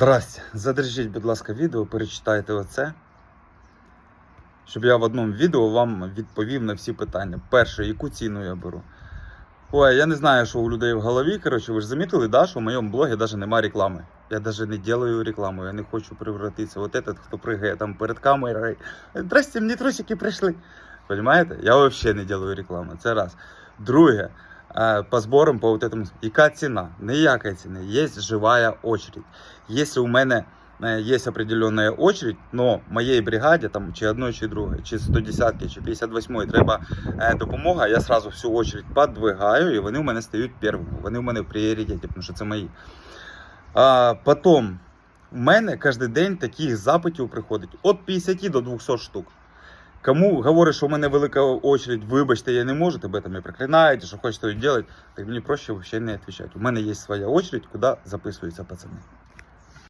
Здрасте. Задержіть, будь ласка, відео, перечитайте оце. Щоб я в одному відео вам відповів на всі питання. Перше, яку ціну я беру? Ой, я не знаю, що у людей в голові. Коротше, ви ж замітили, да, що в моєму блогі навіть немає реклами. Я навіть не делаю рекламу, я не хочу превратитися. Вот этот, хто пригає там перед камерою. Здрасте, мені трусики прийшли. Понимаете? Я взагалі не делаю рекламу. Це раз. Друге, по зборам, по вот этому. Яка ціна? Ніяка ціна. Є живая очередь. Якщо у мене е, є определенная очередь, но моїй бригаді, там, чи одної, чи другої, чи 110 чи 58 треба е, допомога, я сразу всю очередь подвигаю, і вони у мене стають первими. Вони у мене в пріоритеті, тому що це мої. А, потім, в мене кожен день таких запитів приходить від 50 до 200 штук. Кому говорить, що у мене велика очередь, вибачте, я не можу, тебе там і проклинають, що хочете робити, так мені проще взагалі не відповідати. У мене є своя очередь, куди записуються пацани.